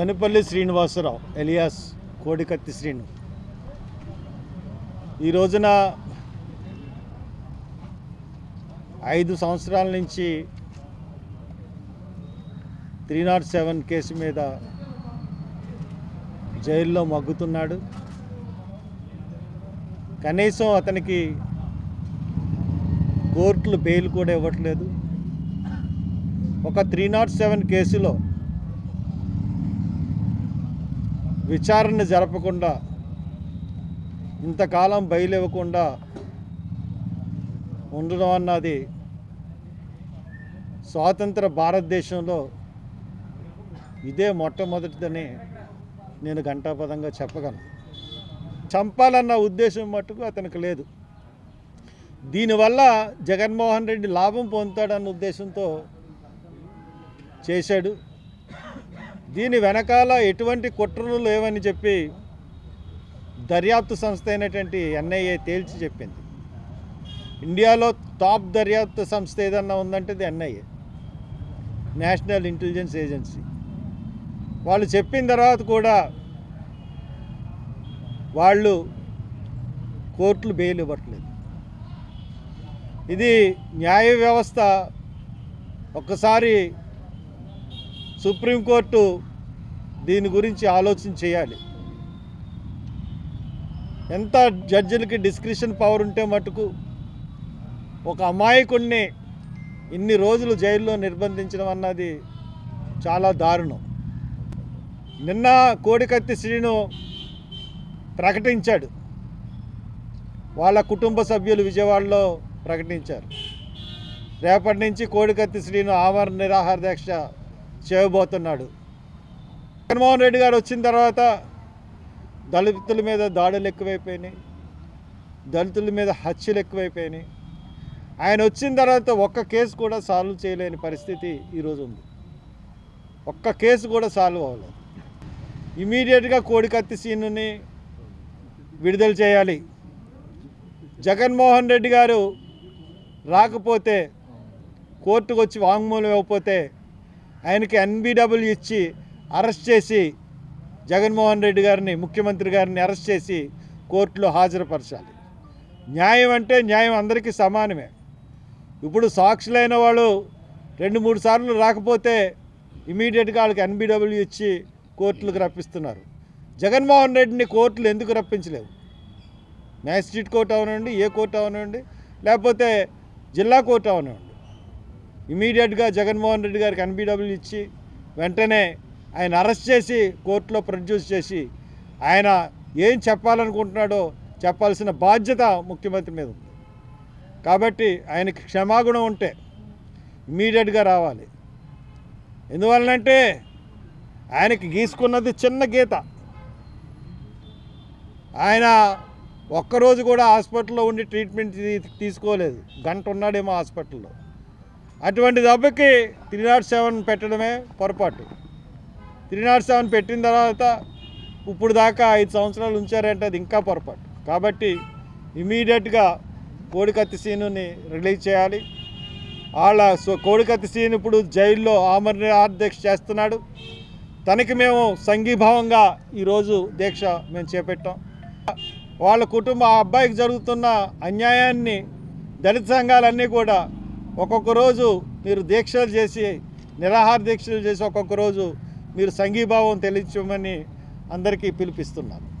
కనుపల్లి Srinivasarao alias కోడికత్తి శ్రీను. ఈ రోజున ఐదు సంవత్సరాల నుంచి త్రీ నాట్ సెవెన్ కేసు మీద జైల్లో మగ్గుతున్నాడు. కనీసం అతనికి కోర్టులు బెయిల్ కూడా ఇవ్వట్లేదు. ఒక త్రీ నాట్ సెవెన్ కేసులో విచారణ జరపకుండా ఇంతకాలం బయలివ్వకుండా ఉండడం అన్నది స్వాతంత్ర భారతదేశంలో ఇదే మొట్టమొదటిదని నేను ఘంటాపదంగా చెప్పగలను. చంపాలన్న ఉద్దేశం మట్టుకు అతనికి లేదు. దీనివల్ల జగన్మోహన్ రెడ్డి లాభం పొందుతాడన్న ఉద్దేశంతో చేశాడు. దీని వెనకాల ఎటువంటి కుట్రలు లేవని చెప్పి దర్యాప్తు సంస్థ అయినటువంటి ఎన్ఐఏ తేల్చి చెప్పింది. ఇండియాలో టాప్ దర్యాప్తు సంస్థ ఏదన్నా ఉందంటే ఇది ఎన్ఐఏ నేషనల్ ఇంటెలిజెన్స్ ఏజెన్సీ. వాళ్ళు చెప్పిన తర్వాత కూడా వాళ్ళు కోర్టులు బెయిల్ ఇవ్వట్లేదు. ఇది న్యాయ వ్యవస్థ ఒక్కసారి సుప్రీంకోర్టు దీని గురించి ఆలోచన చేయాలి. ఎంత జడ్జిలకి డిస్క్రిషన్ పవర్ ఉంటే మటుకు ఒక అమాయకుడిని ఇన్ని రోజులు జైల్లో నిర్బంధించడం అన్నది చాలా దారుణం. నిన్న కోడికత్తి శ్రీను ప్రకటించాడు. వాళ్ళ కుటుంబ సభ్యులు విజయవాడలో ప్రకటించారు. రేపటి నుంచి కోడికత్తి శ్రీను ఆమరణ నిరాహార దీక్ష చేయబోతున్నాడు. జగన్మోహన్ రెడ్డి గారు వచ్చిన తర్వాత దళితుల మీద దాడులు ఎక్కువైపోయినాయి. దళితుల మీద హత్యలు ఎక్కువైపోయినాయి. ఆయన వచ్చిన తర్వాత ఒక్క కేసు కూడా సాల్వ్ చేయలేని పరిస్థితి ఈరోజు ఉంది. ఒక్క కేసు కూడా సాల్వ్ అవ్వలేదు. ఇమీడియట్గా కోడికత్తి సీనుని విడుదల చేయాలి. జగన్మోహన్ రెడ్డి గారు రాకపోతే కోర్టుకు వచ్చి వాంగ్మూలం ఇవ్వకపోతే ఆయనకి ఎన్బిడబ్ల్యూ ఇచ్చి అరెస్ట్ చేసి జగన్మోహన్ రెడ్డి గారిని ముఖ్యమంత్రి గారిని అరెస్ట్ చేసి కోర్టులో హాజరుపరచాలి. న్యాయం అంటే న్యాయం అందరికీ సమానమే. ఇప్పుడు సాక్షులైన వాళ్ళు రెండు మూడు సార్లు రాకపోతే ఇమీడియట్గా వాళ్ళకి ఎన్బిడబ్ల్యూ ఇచ్చి కోర్టులకు రప్పిస్తున్నారు. జగన్మోహన్ రెడ్డిని కోర్టులు ఎందుకు రప్పించలేవు? మ్యాజిస్ట్రేట్ కోర్టు అవనండి ఏ కోర్టు అవనండి లేకపోతే జిల్లా కోర్టు అవనండి ఇమీడియట్గా జగన్మోహన్ రెడ్డి గారికి ఎన్బిడబ్ల్యూ ఇచ్చి వెంటనే ఆయన అరెస్ట్ చేసి కోర్టులో ప్రొడ్యూస్ చేసి ఆయన ఏం చెప్పాలనుకుంటున్నాడో చెప్పాల్సిన బాధ్యత ముఖ్యమంత్రి మీద ఉంది. కాబట్టి ఆయనకి క్షమాగుణం ఉంటే ఇమీడియట్గా రావాలి. ఎందువలనంటే ఆయనకి గీసుకున్నది చిన్న గీత. ఆయన ఒక్కరోజు కూడా హాస్పిటల్లో ఉండి ట్రీట్మెంట్ తీసుకోలేదు. గంట ఉన్నాడేమో హాస్పిటల్లో. అటువంటి దెబ్బకి త్రీ నాట్ సెవెన్ పెట్టడమే పొరపాటు. త్రీ నాట్ సెవెన్ పెట్టిన తర్వాత ఇప్పుడు దాకా ఐదు సంవత్సరాలు ఉంచారంటే అది ఇంకా పొరపాటు. కాబట్టి ఇమీడియట్గా కోడికత్తి సీనుని రిలీజ్ చేయాలి. వాళ్ళ సో- కోడికత్తి సీన్ ఇప్పుడు జైల్లో ఆమరణ దీక్ష చేస్తున్నాడు. తనకి మేము సంఘీభావంగా ఈరోజు దీక్ష మేము చేపట్టాం. వాళ్ళ కుటుంబ ఆ అబ్బాయికి జరుగుతున్న అన్యాయాన్ని దళిత సంఘాలన్నీ కూడా ఒక్కొక్క రోజు మీరు దీక్షలు చేసి నిరాహార దీక్షలు చేసి ఒక్కొక్క రోజు మీరు సంఘీభావం తెలియచమని అందరికీ పిలిపిస్తున్నాను.